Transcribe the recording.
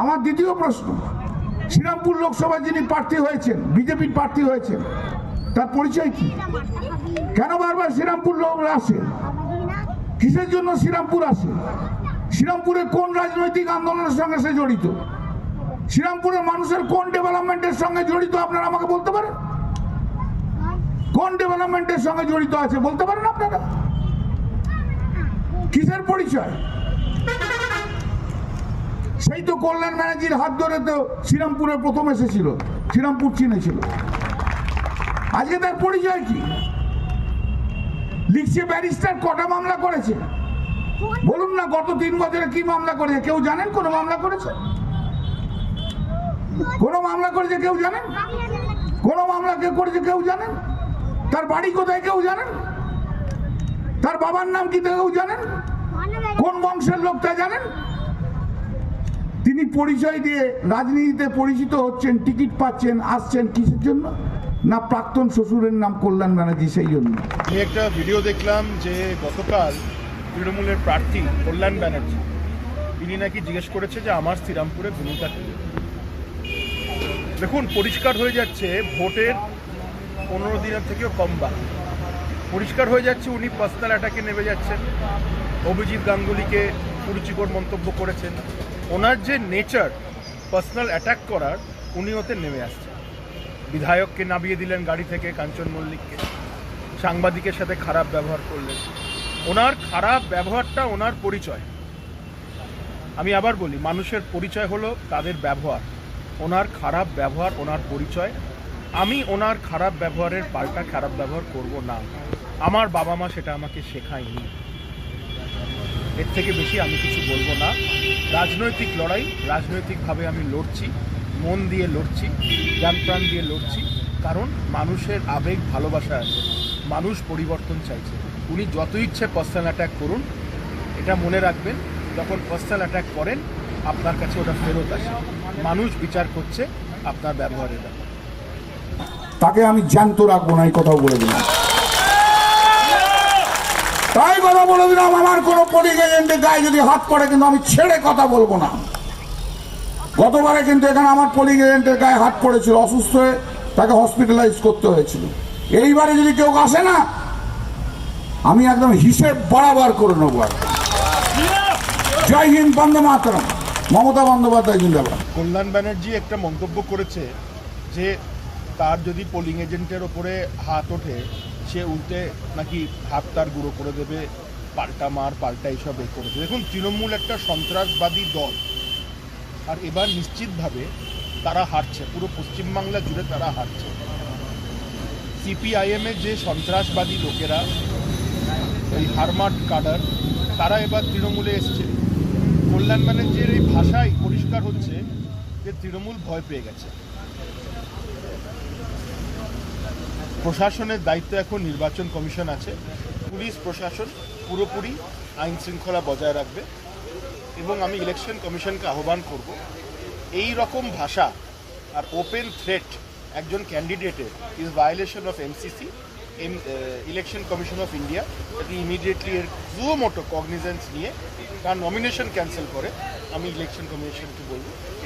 আমার দ্বিতীয় প্রশ্ন, শ্রীরামপুর লোকসভায় যিনি প্রার্থী হয়েছেন, বিজেপির প্রার্থী হয়েছেন, তার পরিচয় কি? কেন বারবার শ্রীরামপুর লোক আসে? কিসের জন্য শ্রীরামপুর আসে? শ্রীরামপুরে কোন রাজনৈতিক আন্দোলনের সঙ্গে সে জড়িত? শ্রীরামপুরের মানুষের কোন ডেভেলপমেন্টের সঙ্গে জড়িত, আপনারা আমাকে বলতে পারেন? কোন ডেভেলপমেন্টের সঙ্গে জড়িত আছে, বলতে পারেন আপনারা? কিসের পরিচয়? সেই তো কল্যাণ ব্যানার্জির হাত ধরে তো শ্রীরামপুরে প্রথম এসেছিল, শ্রীরামপুর চিনেছিল আজকে তার পরিচয় কি? লিখছে ব্যারিস্টার কটা মামলা করেছে? বলুন না, গত তিন বছরে কি মামলা করেছে? কেউ জানেন কোন মামলা করেছে? কোন মামলা করেছে কেউ জানেন? কোন মামলা কে করেছে কেউ জানেন? তার বাড়ি কোথায় কেউ জানেন? তার বাবার নাম কি কেউ জানেন? কোন বংশের লোক তা জানেন? তিনি পরিচয় দিয়ে রাজনীতিতে পরিচিত হচ্ছেন, টিকিট পাচ্ছেন, আসছেন কিসের জন্য? না প্রাক্তন শ্বশুরের নাম কল্যাণ ব্যানার্জি সেই জন্য? আমি একটা ভিডিও দেখলাম যে গতকাল তৃণমূলের প্রার্থী কল্যাণ ব্যানার্জি, তিনি নাকি জিজ্ঞেস করেছে যে আমার শ্রীরামপুরে ভূমিকা দেখুন, পরিষ্কার হয়ে যাচ্ছে, ভোটের পনেরো দিনের থেকেও কম বাকি। পরিষ্কার হয়ে যাচ্ছে, উনি পার্সোনাল অ্যাটাকে নেমে যাচ্ছেন। অভিজিৎ গাঙ্গুলিকে কুরুচিকর মন্তব্য করেছেন। ওনার যে নেচার পার্সোনাল অ্যাটাক করার, উনি ওতে নেমে আসছেন বিধায়ককে নামিয়ে দিলেন গাড়ি থেকে কাঞ্চন মল্লিককে। সাংবাদিকের সাথে খারাপ ব্যবহার করলেন। ওনার খারাপ ব্যবহারটা ওনার পরিচয়। আমি আবার বলি, মানুষের পরিচয় হলো তাদের ব্যবহার। ওনার খারাপ ব্যবহার ওনার পরিচয়। আমি ওনার খারাপ ব্যবহারের পাল্টা খারাপ ব্যবহার করব না। আমার বাবা মা সেটা আমাকে শেখায়নি। এর থেকে বেশি আমি কিছু বলব না। রাজনৈতিক লড়াই, রাজনৈতিকভাবে আমি লড়ছি, মন দিয়ে লড়ছি, জ্ঞান প্রাণ দিয়ে লড়ছি, কারণ মানুষের আবেগ, ভালোবাসা আছে, মানুষ পরিবর্তন চাইছে। উনি যত ইচ্ছে পার্সোনাল অ্যাটাক করুন, এটা মনে রাখবেন, যখন পার্সোনাল অ্যাটাক করেন, আপনার কাছে ওটা ফেরত আসে। মানুষ বিচার করছে আপনার ব্যবহারের ব্যাপারে। তাকে আমি জ্যান্ত রাখব না, এই কথাও বলে দিলাম। তাই কথা বলে দিলাম, আমার কোনো পলিং এজেন্টের গায়ে যদি হাত পড়ে কিন্তু আমি ছেড়ে কথা বলব না। গতবারে কিন্তু এখানে আমার পলিং এজেন্টের গায়ে হাত পড়েছিল অসুস্থ হয়ে তাকে হসপিটালাইজ করতে হয়েছিল। এইবারে যদি কেউ আসে না, আমি একদম হিসেব বরাবর করে নেব জয় হিন্দ, বন্দে মাতরম। মমতা বন্দ্যোপাধ্যায়, জিন্দাবাদ। কল্যাণ ব্যানার্জি একটা মন্তব্য করেছে যে তার যদি পোলিং এজেন্টের ওপরে হাত ওঠে, সে উল্টে নাকি হাত তার গুঁড়ো করে দেবে, পাল্টা মার, পাল্টা এইসব এ করেছে দেখুন, তৃণমূল একটা সন্ত্রাসবাদী দল। আর এবার নিশ্চিতভাবে তারা হারছে। পুরো পশ্চিমবাংলা জুড়ে তারা হারছে। সিপিআইএমের যে সন্ত্রাসবাদী লোকেরা, ওই হারমাট কাডার, তারা এবার তৃণমূলে এসছে। কল্যাণ ব্যানার্জির এই ভাষাই পরিষ্কার হচ্ছে যে তৃণমূল ভয় পেয়ে গেছে। প্রশাসনের দায়িত্ব এখন নির্বাচন কমিশন আছে। পুলিশ প্রশাসন পুরোপুরি আইন শৃঙ্খলা বজায় রাখবে এবং আমি ইলেকশন কমিশনকে আহ্বান করব, এই রকম ভাষা আর ওপেন থ্রেট একজন ক্যান্ডিডেটের is violation of MCC election commission of India এটি ইমিডিয়েটলি এর জুও মোটো কগনিজেন্স নিয়ে তার নমিনেশন ক্যান্সেল করে আমি ইলেকশন কমিশনকে বলব।